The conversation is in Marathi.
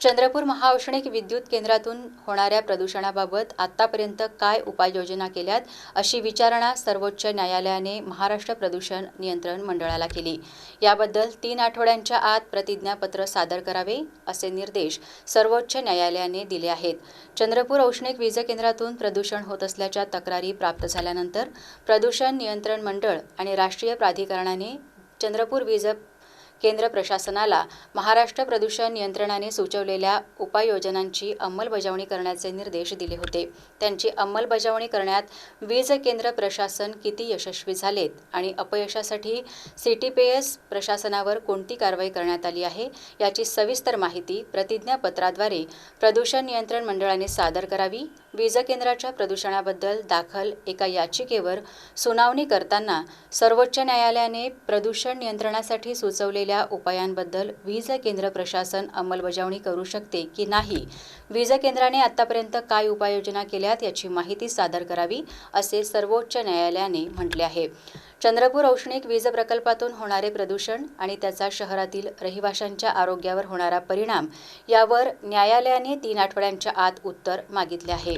चंद्रपूर महाऔष्णिक विद्युत केंद्रातून होणाऱ्या प्रदूषणाबाबत आतापर्यंत काय उपाययोजना केल्यात अशी विचारणा सर्वोच्च न्यायालयाने महाराष्ट्र प्रदूषण नियंत्रण मंडळाला केली. याबद्दल तीन आठवड्यांच्या आत प्रतिज्ञापत्र सादर करावे असे निर्देश सर्वोच्च न्यायालयाने दिले आहेत. चंद्रपूर औष्णिक वीज केंद्रातून प्रदूषण होत असल्याच्या तक्रारी प्राप्त झाल्यानंतर प्रदूषण नियंत्रण मंडळ आणि राष्ट्रीय प्राधिकरणाने चंद्रपूर वीज केंद्र प्रशासनाला महाराष्ट्र प्रदूषण नियंत्रणाने सुचवलेल्या उपाययोजनांची अंमलबजावणी करण्याचे निर्देश दिले होते. त्यांची अंमलबजावणी करण्यात वीज केंद्र प्रशासन किती यशस्वी झालेत आणि अपयशासाठी सीटीपीएस प्रशासनावर कोणती कारवाई करण्यात आली आहे याची सविस्तर माहिती प्रतिज्ञापत्राद्वारे प्रदूषण नियंत्रण मंडळाने सादर करावी वीज केंद्राच्या प्रदूषणाबद्दल दाखल एका याचिकेवर सुनावणी करताना सर्वोच्च न्यायालयाने प्रदूषण नियंत्रणासाठी केलेल्या उपायांबद्दल वीज केंद्र प्रशासन अंमलबजावणी करू शकते की नाही? वीज केंद्राने आतापर्यंत काय उपाययोजना केल्यात याची माहिती सादर करावी असे सर्वोच्च न्यायालयाने म्हटले आहे. चंद्रपूर औष्णिक वीज प्रकल्पातून होणारे प्रदूषण आणि त्याचा शहरातील रहिवाशांच्या आरोग्यावर होणारा परिणाम यावर न्यायालयाने तीन आठवड्यांच्या आत उत्तर मागितले आहे.